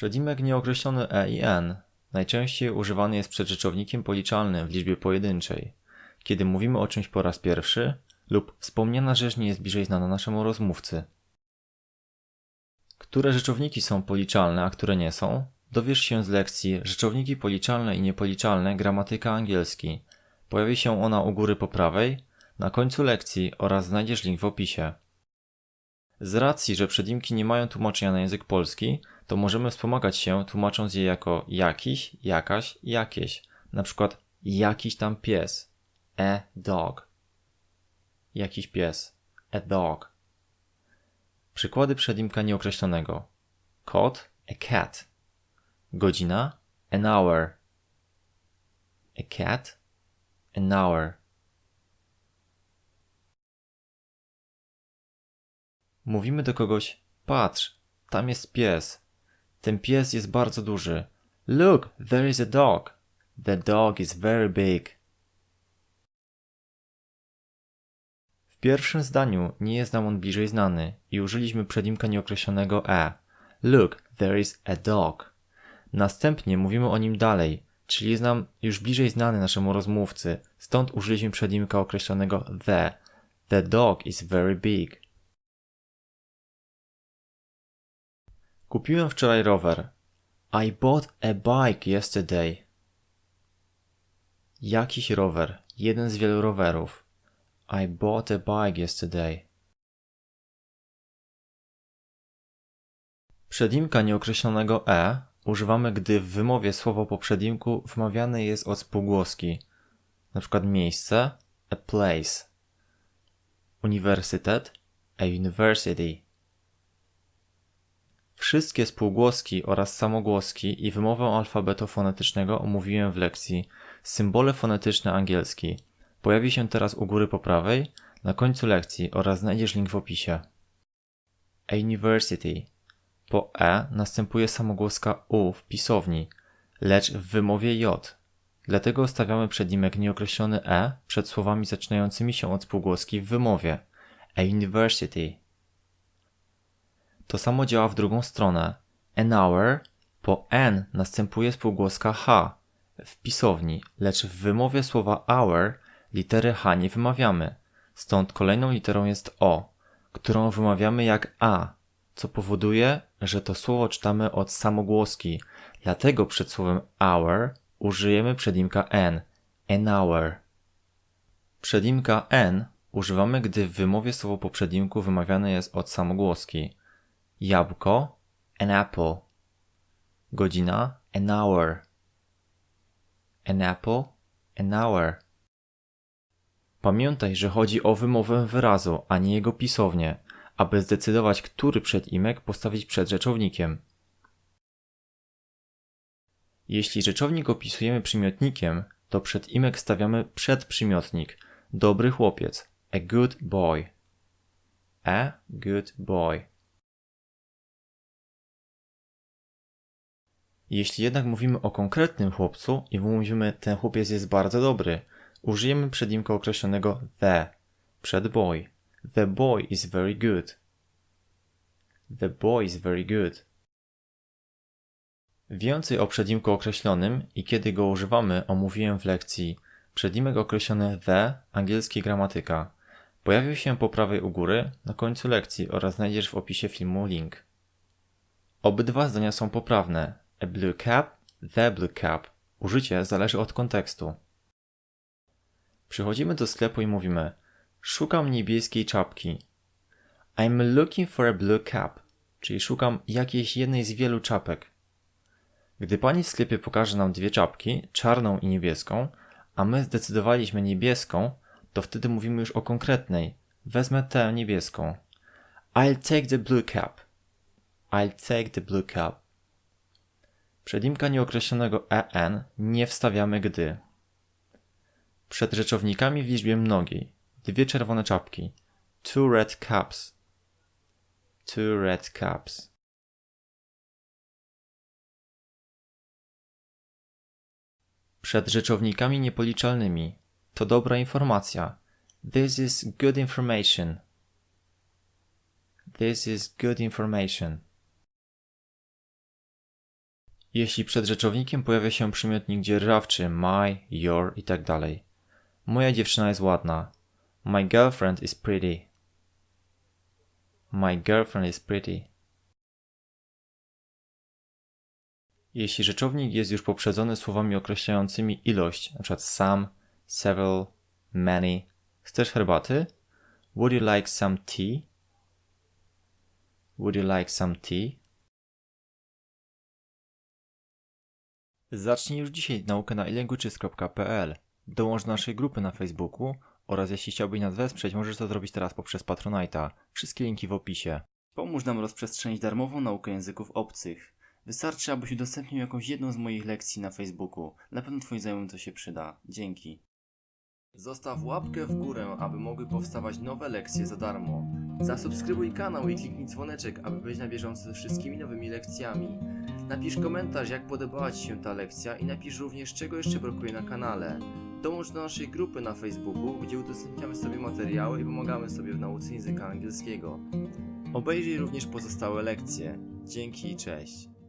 Przedzimek nieokreślony e i n najczęściej używany jest przed rzeczownikiem policzalnym w liczbie pojedynczej, kiedy mówimy o czymś po raz pierwszy lub wspomniana rzecz nie jest bliżej znana naszemu rozmówcy. Które rzeczowniki są policzalne, a które nie są? Dowiesz się z lekcji Rzeczowniki policzalne i niepoliczalne gramatyka angielski. Pojawi się ona u góry po prawej, na końcu lekcji oraz znajdziesz link w opisie. Z racji, że przedimki nie mają tłumaczenia na język polski, to możemy wspomagać się tłumacząc je jako jakiś, jakaś, jakieś. Na przykład jakiś tam pies. A dog. Jakiś pies. A dog. Przykłady przedimka nieokreślonego. Kot, a cat. Godzina, an hour. A cat, an hour. Mówimy do kogoś: Patrz, tam jest pies. Ten pies jest bardzo duży. Look, there is a dog. The dog is very big. W pierwszym zdaniu nie jest nam on bliżej znany i użyliśmy przedimka nieokreślonego e. Look, there is a dog. Następnie mówimy o nim dalej, czyli jest nam już bliżej znany naszemu rozmówcy, stąd użyliśmy przedimka określonego the. The dog is very big. Kupiłem wczoraj rower. I bought a bike yesterday. Jakiś rower, jeden z wielu rowerów. I bought a bike yesterday. Przedimka nieokreślonego e używamy, gdy w wymowie słowo po przedimku wymawiane jest od spółgłoski, na przykład miejsce, a place, uniwersytet, a university. Wszystkie spółgłoski oraz samogłoski i wymowę alfabetu fonetycznego omówiłem w lekcji Symbole fonetyczne angielski. Pojawi się teraz u góry po prawej, na końcu lekcji oraz znajdziesz link w opisie. University. Po e następuje samogłoska u w pisowni, lecz w wymowie j. Dlatego stawiamy przednimek nieokreślony e przed słowami zaczynającymi się od spółgłoski w wymowie. A university. To samo działa w drugą stronę. An hour po n następuje spółgłoska h w pisowni, lecz w wymowie słowa hour litery h nie wymawiamy. Stąd kolejną literą jest o, którą wymawiamy jak a, co powoduje, że to słowo czytamy od samogłoski. Dlatego przed słowem hour użyjemy przedimka n, an hour. Przedimka n używamy, gdy w wymowie słowo po przedimku wymawiane jest od samogłoski. Jabłko, an apple. Godzina, an hour. An apple, an hour. Pamiętaj, że chodzi o wymowę wyrazu, a nie jego pisownię, aby zdecydować, który przedimek postawić przed rzeczownikiem. Jeśli rzeczownik opisujemy przymiotnikiem, to przedimek stawiamy przed przymiotnik. Dobry chłopiec. A good boy. A good boy. Jeśli jednak mówimy o konkretnym chłopcu i mówimy ten chłopiec jest bardzo dobry, użyjemy przedimka określonego the przed boy. The boy is very good. The boy is very good. Więcej o przedimku określonym i kiedy go używamy omówiłem w lekcji Przedimek określony the, angielski gramatyka. Pojawił się po prawej u góry, na końcu lekcji oraz znajdziesz w opisie filmu link. Obydwa zdania są poprawne. A blue cap, the blue cap. Użycie zależy od kontekstu. Przychodzimy do sklepu i mówimy Szukam niebieskiej czapki. I'm looking for a blue cap, czyli szukam jakiejś jednej z wielu czapek. Gdy pani w sklepie pokaże nam dwie czapki, czarną i niebieską, a my zdecydowaliśmy niebieską, to wtedy mówimy już o konkretnej. Wezmę tę niebieską. I'll take the blue cap. I'll take the blue cap. Przedimka nieokreślonego en nie wstawiamy gdy. Przed rzeczownikami w liczbie mnogiej. Dwie czerwone czapki. Two red caps. Two red caps. Przed rzeczownikami niepoliczalnymi. To dobra informacja. This is good information. This is good information. Jeśli przed rzeczownikiem pojawia się przymiotnik dzierżawczy my, your i tak. Moja dziewczyna jest ładna. My girlfriend is pretty. My girlfriend is pretty. Jeśli rzeczownik jest już poprzedzony słowami określającymi ilość, np. some, several, many. Chcesz herbaty? Would you like some tea? Would you like some tea? Zacznij już dzisiaj naukę na ilanguages.pl. Dołącz do naszej grupy na Facebooku oraz jeśli chciałbyś nas wesprzeć, możesz to zrobić teraz poprzez Patronite'a. Wszystkie linki w opisie. Pomóż nam rozprzestrzenić darmową naukę języków obcych. Wystarczy, abyś udostępnił jakąś jedną z moich lekcji na Facebooku. Na pewno Twoim znajomym to się przyda. Dzięki. Zostaw łapkę w górę, aby mogły powstawać nowe lekcje za darmo. Zasubskrybuj kanał i kliknij dzwoneczek, aby być na bieżąco ze wszystkimi nowymi lekcjami. Napisz komentarz, jak podobała Ci się ta lekcja i napisz również, czego jeszcze brakuje na kanale. Dołącz do naszej grupy na Facebooku, gdzie udostępniamy sobie materiały i pomagamy sobie w nauce języka angielskiego. Obejrzyj również pozostałe lekcje. Dzięki i cześć.